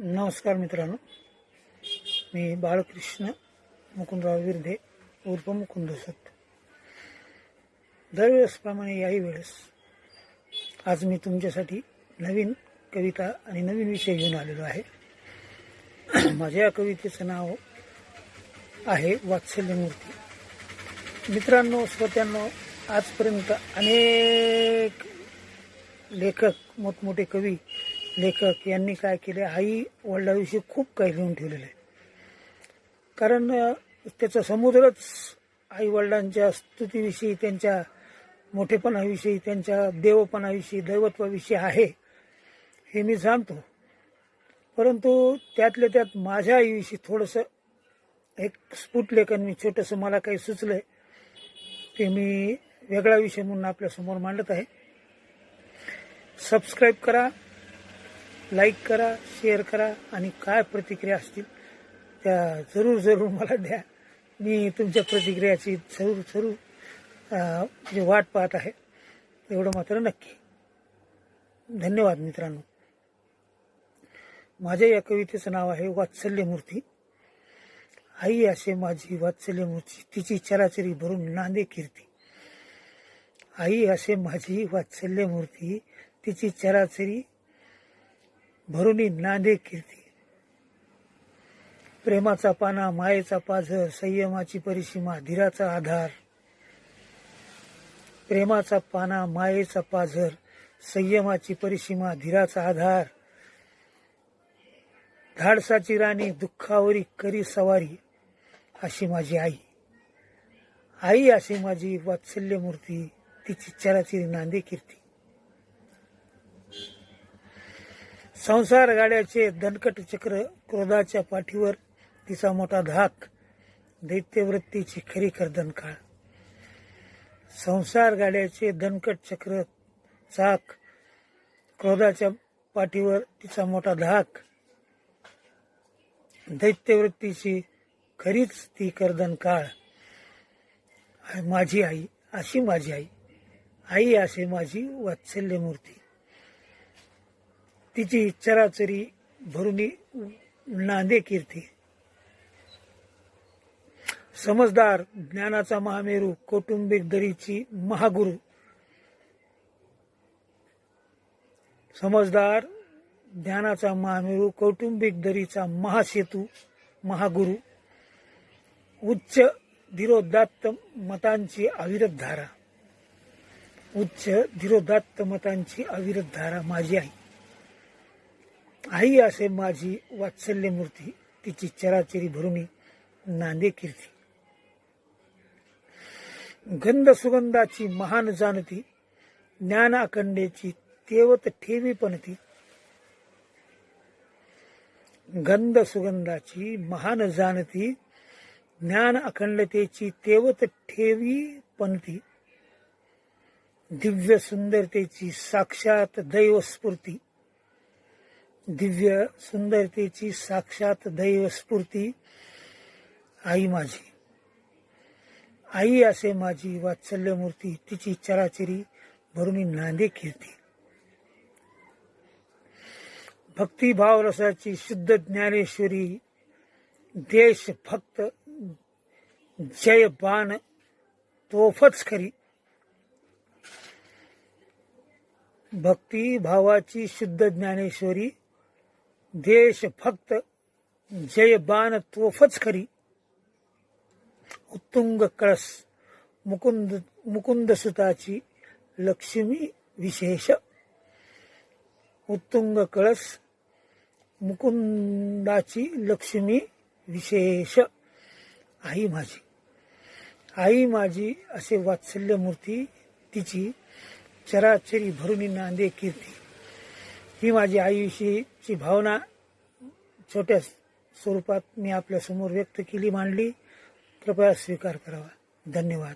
नमस्कार मित्रांनो. मी बाळकृष्ण मुकुंदराव विर्धे उर्फ मुकुंद सत दरवेळेसप्रमाणे याही वेळेस आज मी तुमच्यासाठी नवीन कविता आणि नवीन विषय घेऊन आलेलो आहे. माझ्या या कवितेचं नाव आहे वात्सल्यमूर्ती. मित्रांनो श्रोत्यांनो आजपर्यंत अनेक लेखक मोठमोठे कवी लेखक यांनी काय केले आई वडिलाविषयी खूप काही लिहून ठेवलेलं आहे. कारण त्याचा समुद्रच आई वडिलांच्या स्तुतीविषयी त्यांच्या मोठेपणाविषयी त्यांच्या देवपणाविषयी दैवत्वाविषयी आहे हे मी जाणतो परंतु त्यातल्या त्यात माझ्या आईविषयी थोडंसं एक स्फुट लेखन मी छोटंसं मला काही सुचलंय ते मी वेगळा विषय म्हणून आपल्यासमोर मांडत आहे. सबस्क्राईब करा लाईक करा शेअर करा आणि काय प्रतिक्रिया असतील त्या जरूर जरूर मला द्या. मी तुमच्या प्रतिक्रियाची जरूर जरूर म्हणजे वाट पाहत आहे. एवढं मात्र नक्की. धन्यवाद मित्रांनो. माझ्या या कवितेचं नाव आहे वात्सल्यमूर्ती. आई असे माझी वात्सल्यमूर्ती तिची चराचरी भरून नांदे कीर्ती. आई असे माझी वात्सल्यमूर्ती तिची चराचरी भरुनी नांदे कीर्ती प्रेमाचा पाना मायेचा पाझर संयमाची परिसीमा धीराचा आधार. प्रेमाचा पाना मायेचा पाझर संयमाची परिसीमा धीराचा आधार. धाडसाची राणी दुःखावरी करी सवारी अशी माझी आई. आई अशी माझी वात्सल्यमूर्ती तिची चराचिरी नांदे कीर्ती संसार गाड्याचे दणकट चक्र क्रोधाच्या पाठीवर तिचा मोठा धाक दैत्यवृत्तीची खरी कर्दन काळ. संसार गाड्याचे दणकट चक्र चाक क्रोधाच्या पाठीवर तिचा मोठा धाक दैत्यवृत्तीची खरीच ती कर्दन काळ. माझी आई अशी माझी आई आई असे माझी वात्सल्यमूर्ती. तिची चराचरी भरुनी नांदे कीर्ती. समजदार ज्ञानाचा महामेरू कौटुंबिक दरीची महागुरु. समजदार ज्ञानाचा महामेरू कौटुंबिक दरीचा महासेतू महागुरु. उच्च धीरोदात्त मतांची अविरत धारा उच्च धीरोदात्त मतांची अविरत धारा माझी आई. आई असे माझी वात्सल्य मूर्ती तिची चराचरी भरुनी नांदे कीर्ती. गंध सुगंधाची महान जाणती ज्ञान अखंडेची तेवत ठेवी पणती. गंध सुगंधाची महान जाणती ज्ञान अखंडतेची तेवत ठेवी पणती. दिव्य सुंदरतेची साक्षात दैवस्फूर्ती. दिव्य सुंदरतेची साक्षात दैव स्फूर्ती आई माझी. आई असे माझी वात्सल्यमूर्ती तिची चराचरी भरून नांदे कीर्ती भक्तिभाव रसाची शुद्ध ज्ञानेश्वरी देश फक्त जय बाण तोफच खरी. भक्ती भावाची शुद्ध ज्ञानेश्वरी देश फक्त जय बाण तोफच खरी उत्तुंग कळस मुकुंद मुकुंद सुताची लक्ष्मी विशेष. उत्तुंग कळस मुकुंदाची लक्ष्मी विशेष. आई माझी आई माझी असे वात्सल्य मूर्ती तिची चराचरी भरुनी नांदे कीर्ती. ही माझी आईविषयीची भावना छोट्या स्वरूपात मी आपल्यासमोर व्यक्त केली मांडली. कृपया स्वीकार करावा. धन्यवाद.